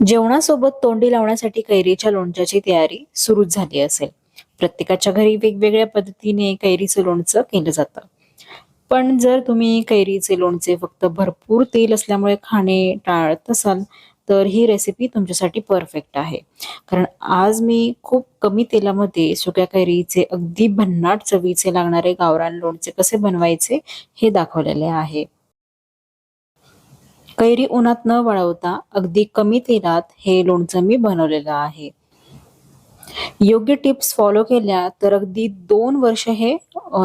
जेवणासोबत तोंडी लावण्यासाठी कैरीच्या लोणच्याची तयारी सुरूच झाली असेल. प्रत्येकाच्या घरी वेगवेगळ्या पद्धतीने कैरीचं लोणचं केलं जातं. पण जर तुम्ही कैरीचे लोणचे फक्त भरपूर तेल असल्यामुळे खाणे टाळत असाल तर ही रेसिपी तुमच्यासाठी परफेक्ट आहे. कारण आज मी खूप कमी तेलामध्ये सुक्या कैरीचे अगदी भन्नाट चवीचे लागणारे गावरान लोणचे कसे बनवायचे हे दाखवलेले आहे. कैरी उन्हात न वळवता अगदी कमी तेलात हे लोणचं मी बनवलेलं आहे. योग्य टिप्स फॉलो केल्या तर अगदी दोन वर्ष हे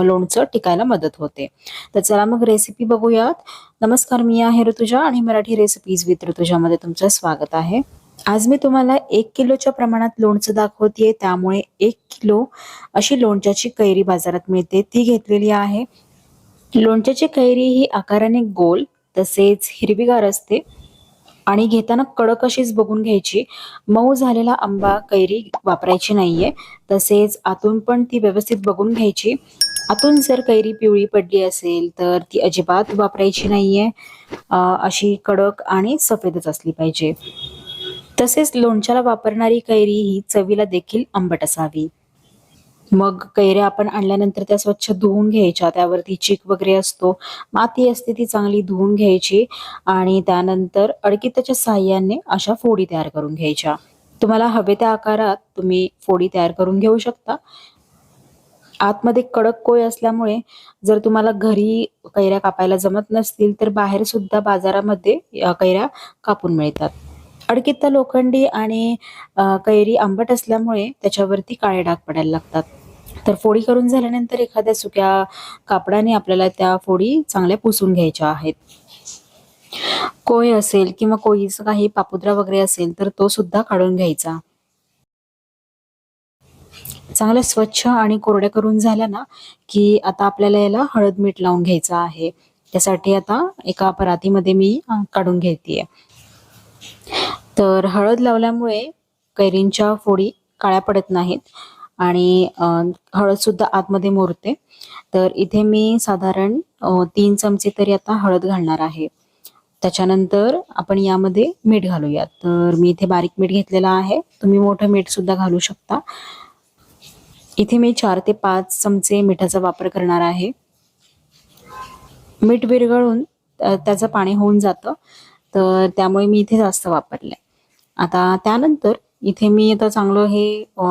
लोणचं टिकायला मदत होते. तर चला मग रेसिपी बघूयात. नमस्कार मी आहे ऋतुजा आणि मराठी रेसिपीज विथ ऋतुजामध्ये तुमचं स्वागत आहे. आज मी तुम्हाला एक किलोच्या प्रमाणात लोणचं दाखवतेय त्यामुळे एक किलो अशी लोणच्याची कैरी बाजारात मिळते ती घेतलेली आहे. लोणच्याची कैरी ही आकाराने गोल तसेच हिरवीगार असते. आणि घेताना कडक अशीच बघून घ्यायची. मऊ झालेला आंबा कैरी वापरायची नाहीये. तसेच आतून पण ती व्यवस्थित बघून घ्यायची. आतून जर कैरी पिवळी पडली असेल तर ती अजिबात वापरायची नाहीये. अशी कडक आणि सफेदच असली पाहिजे. तसेच लोणच्याला वापरणारी कैरी ही चवीला देखील आंबट असावी. मग कैऱ्या आपण आणल्यानंतर त्या स्वच्छ धुवून घ्यायच्या. त्यावरती चिक वगैरे असतो. माती असते ती चांगली धुवून घ्यायची आणि त्यानंतर अडकिताच्या साह्याने अशा फोडी तयार करून घ्यायच्या. तुम्हाला हवे त्या आकारात तुम्ही फोडी तयार करून घेऊ शकता. आतमध्ये कडक कोय असल्यामुळे जर तुम्हाला घरी कैऱ्या कापायला जमत नसतील तर बाहेर सुद्धा बाजारामध्ये कैऱ्या कापून मिळतात. अडकित्ता लोखंडी आणि कैरी आंबट असल्यामुळे त्याच्यावरती काळे डाग पडायला लागतात. तर फोडी करून झाल्यानंतर एखाद्या सुक्या कापडाने आपल्याला त्या फोडी चांगल्या पुसून घ्यायच्या आहेत. कोय असेल किंवा कोयीचं काही पापुद्रा वगैरे असेल तर तो सुद्धा काढून घ्यायचा. चांगल्या स्वच्छ आणि कोरड्या करून झाल्या ना की आता आपल्याला याला हळद मीठ लावून घ्यायचं आहे. त्यासाठी आता एका परातीमध्ये मी काढून घेते तर हळद लावल्यामुळे कैरींच्या फोडी काळ्या पडत नाहीत. आणि हळद सुद्धा आतमध्ये मोरते. तर इथे मी साधारण तीन चमचे तरी आता हळद घालणार आहे. त्याच्यानंतर आपण यामध्ये मीठ घालूया तर मी इथे बारीक मीठ घेतलेलं आहे. तुम्ही मोठं मीठ सुद्धा घालू शकता. इथे मी चार ते पाच चमचे मिठाचा वापर करणार आहे. मीठ विरघळून त्याचं पाणी होऊन जातं. तर त्यामुळे मी इथे जास्त वापरलंय आता त्यानंतर इथे मी आता चांगलं हे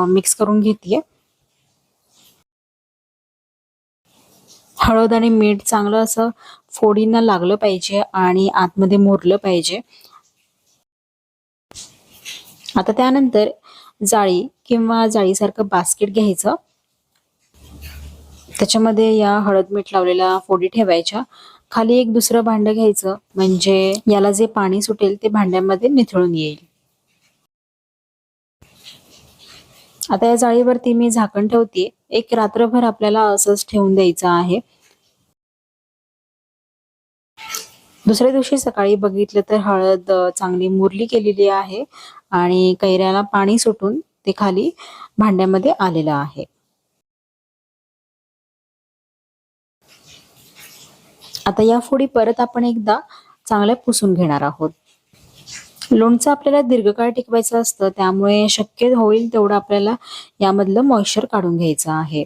मिक्स करून घेतेय. हळद आणि मीठ चांगलं असं फोडींना लागलं पाहिजे आणि आतमध्ये मुरलं पाहिजे. आता त्यानंतर जाळी किंवा जाळीसारखं बास्केट घ्यायचं. त्याच्यामध्ये या हळद मीठ लावलेल्या फोडी ठेवायच्या. खाली एक दुसरं भांड घ्यायचं म्हणजे याला जे पाणी सुटेल ते भांड्यामध्ये निथळून येईल. आता या जाळीवरती मी झाकण ठेवते एक रात्रभर आपल्याला असंच ठेवून द्यायचं आहे. दुसऱ्या दिवशी सकाळी बघितलं तर हळद चांगली मुरली केलेली आहे आणि कैऱ्याला पाणी सुटून ते खाली भांड्यामध्ये आलेलं आहे. आता या फोडी परत आपण एकदा चांगल्या पुसून घेणार आहोत. लोणचं आपल्याला दीर्घकाळ टिकवायचं असतं त्यामुळे शक्य होईल तेवढं आपल्याला यामधलं मॉइश्चर काढून घ्यायचं आहे.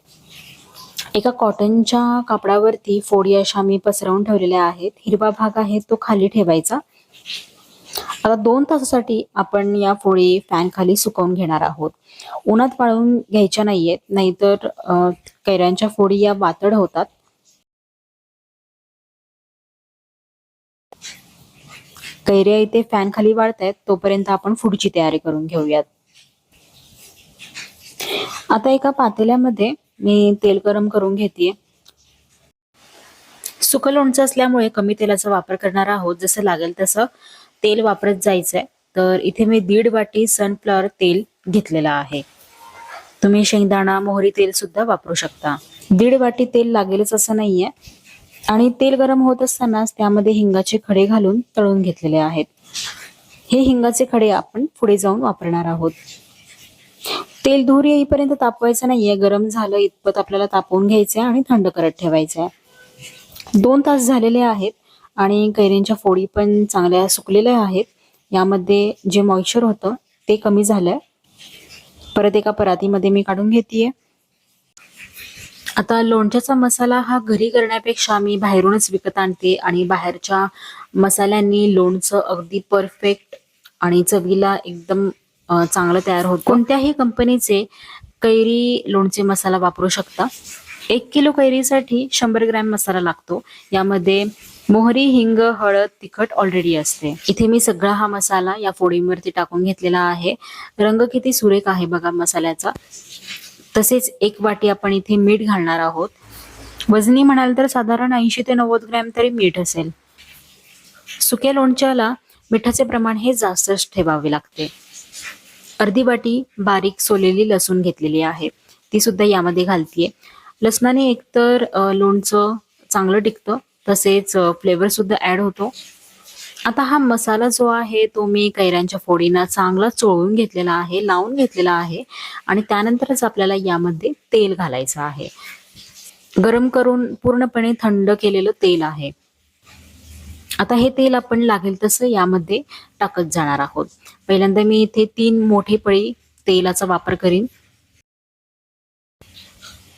एका कॉटनच्या कापडावरती फोडी अशा मी पसरवून ठेवलेल्या आहेत. हिरवा भाग आहे तो खाली ठेवायचा. आता दोन तासासाठी आपण या फोडी फॅन खाली सुकवून घेणार आहोत. उन्हात वाळवून घ्यायच्या नाहीयेत नाहीतर कैऱ्यांच्या फोडी या वातड होतात. कैऱ्या इथे फॅन खाली वाढतायत तोपर्यंत आपण पुढची तयारी करून घेऊयात. आता एका पातेल्यामध्ये मी तेल गरम करून घेते सुकं लोणचं असल्यामुळे कमी तेलाचा वापर करणार आहोत. जसं लागेल तसं तेल वापरत जायचंय. तर इथे मी दीड वाटी सनफ्लॉवर तेल घेतलेलं आहे. तुम्ही शेंगदाणा मोहरी तेल सुद्धा वापरू शकता. दीड वाटी तेल लागेलच असं नाहीये. आणि तेल गरम होत असतानाच त्यामध्ये हिंगाचे खडे घालून तळून घेतलेले आहेत. हे हिंगाचे खडे आपण पुढे जाऊन वापरणार आहोत. तेल धूर येईपर्यंत तापवायचं नाहीये. गरम झालं इतपत आपल्याला तापवून घ्यायचंय आणि थंड करत ठेवायचंय. दोन तास झालेले आहेत आणि कैऱ्यांच्या फोडी पण चांगल्या सुकलेल्या आहेत. यामध्ये जे मॉइश्चर होतं ते कमी झालंय. परत एका परातीमध्ये मी काढून घेतेय. आता लोणच्याचा मसाला हा घरी करण्यापेक्षा मी बाहेरूनच विकत आणते आणि बाहेरच्या मसाल्यांनी लोणचं अगदी परफेक्ट आणि चवीला एकदम चांगलं तयार होतं. कोणत्याही कंपनीचे कैरी लोणचे मसाला वापरू शकता. एक किलो कैरीसाठी शंभर ग्रॅम मसाला लागतो. यामध्ये मोहरी हिंग हळद तिखट ऑलरेडी असते. इथे मी सगळा हा मसाला या फोडींवरती टाकून घेतलेला आहे. रंग किती सुरेख आहे बघा मसाल्याचा. तसेच एक वाटी आपण इथे मीठ घालणार आहोत. वजनी म्हणाल तर साधारण ऐंशी ते नव्वद ग्रॅम तरी मीठ असेल. सुक्या लोणच्याला मिठाचे प्रमाण हे जास्तच ठेवावे लागते. अर्धी वाटी बारीक सोलेली लसूण घेतलेली आहे. ती सुद्धा यामध्ये घालतीये. लसणाने एकतर लोणचं चांगलं टिकतं. तसेच फ्लेवर सुद्धा ऍड होतो. आता हा मसाला जो आहे तो मी कैऱ्यांच्या फोडींना चांगला चोळून घेतलेला आहे लावून घेतलेला आहे आणि त्यानंतरच आपल्याला यामध्ये तेल घालायचं आहे. गरम करून पूर्णपणे थंड केलेलं तेल आहे. आता हे तेल आपण लागेल तसं यामध्ये टाकत जाणार आहोत. पहिल्यांदा मी इथे तीन मोठे पळी तेलाचा वापर करीन.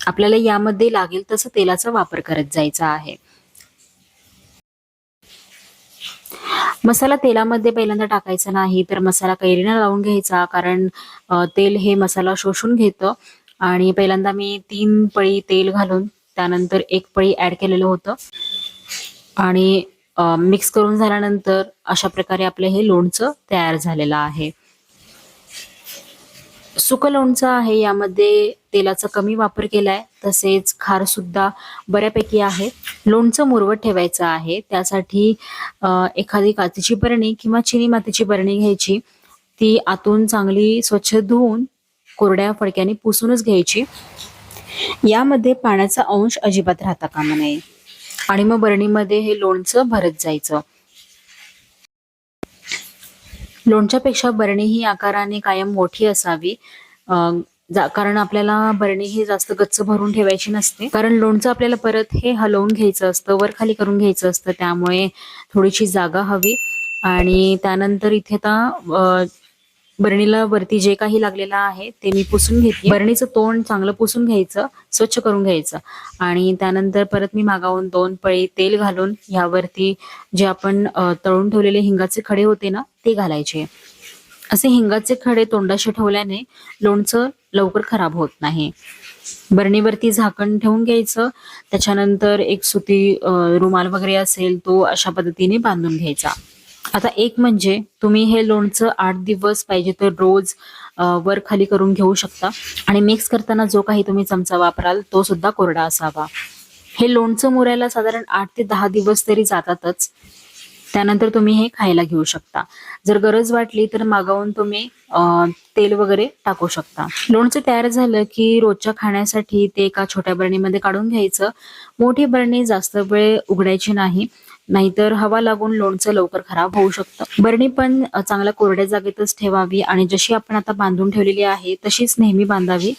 आपल्याला यामध्ये लागेल तसं तेलाचा वापर करत जायचा आहे. मसाला तेलामध्ये पहिल्यांदा टाकायचा नाही तर मसाला कैरीनं लावून घ्यायचा कारण तेल हे मसाला शोषून घेतं. आणि पहिल्यांदा मी तीन पळी तेल घालून त्यानंतर एक पळी ऍड केलेलं होतं. आणि मिक्स करून झाल्यानंतर अशा प्रकारे आपलं हे लोणचं तयार झालेलं आहे. सुकं लोणचं आहे यामध्ये तेलाचा कमी वापर केलाय. तसेच खार सुद्धा बऱ्यापैकी आहे. लोणचं मुरवत ठेवायचं आहे. त्यासाठी एखादी काचेची बरणी किंवा चिनी मातीची बरणी घ्यायची. ती आतून चांगली स्वच्छ धुवून कोरड्या फडक्याने पुसूनच घ्यायची. यामध्ये पाण्याचा अंश अजिबात राहता कामा नये. आणि मग बरणीमध्ये हे लोणचं भरत जायचं. लोणच्यापेक्षा बरणी ही आकाराने कायम मोठी असावी. जा- कारण आपल्याला बरणी ही जास्त गच्च भरून ठेवायची नसते. कारण लोणचं आपल्याला परत हे हलवून घ्यायचं असतं वर खाली करून घ्यायचं असतं त्यामुळे थोडीशी जागा हवी. आणि त्यानंतर इथे आता बरणीला वरती जे काही लागलेलं आहे ते मी पुसून घेतली. बरणीचं तोंड चांगलं पुसून घ्यायचं स्वच्छ करून घ्यायचं. आणि त्यानंतर परत मी मागावून दोन पळी तेल घालून ह्यावरती जे आपण तळून ठेवलेले हिंगाचे खडे होते ना ते घालायचे. असे हिंगाचे खडे तोंडाशी ठेवल्याने लोणचं लवकर खराब होत नाही. बरणीवरती झाकण ठेवून घ्यायचं. त्याच्यानंतर एक सुती रुमाल वगैरे असेल तो अशा पद्धतीने बांधून घ्यायचा. आता एक म्हणजे तुम्ही हे लोणचं आठ दिवस पाहिजे तर रोज वर खाली करून घेऊ शकता. आणि मिक्स करताना जो काही तुम्ही चमचा वापराल तो सुद्धा कोरडा असावा. हे लोणचं मुरायला साधारण आठ ते दहा दिवस तरी जातातच. त्यानंतर तुम्ही हे खायला घेऊ शकता. जर गरज वाटली तर मागवून तुम्ही तेल वगैरे टाकू शकता. लोणचं तयार झालं की रोजच्या खाण्यासाठी ते एका छोट्या बरणीमध्ये काढून घ्यायचं. मोठी बरणी जास्त वेळ उघडायची नाही. नाहीतर हवा लागून लोणचं लवकर खराब होऊ शकतं. बरणी पण चांगल्या कोरड्या जागेतच ठेवावी आणि जशी आपण आता बांधून ठेवलेली आहे तशीच नेहमी बांधावी.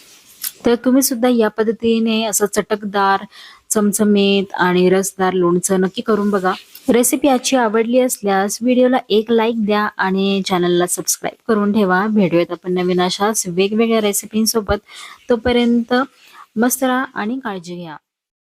तर तुम्ही सुद्धा या पद्धतीने असं चटकदार चमचमीत आणि रसदार लोणचं नक्की करून बघा. रेसिपी आजची आवडली असल्यास व्हिडिओला एक लाईक द्या आणि चॅनलला सबस्क्राईब करून ठेवा. भेटूयात आपण नवीन अशाच वेगवेगळ्या रेसिपींसोबत. तोपर्यंत मस्त राहा आणि काळजी घ्या.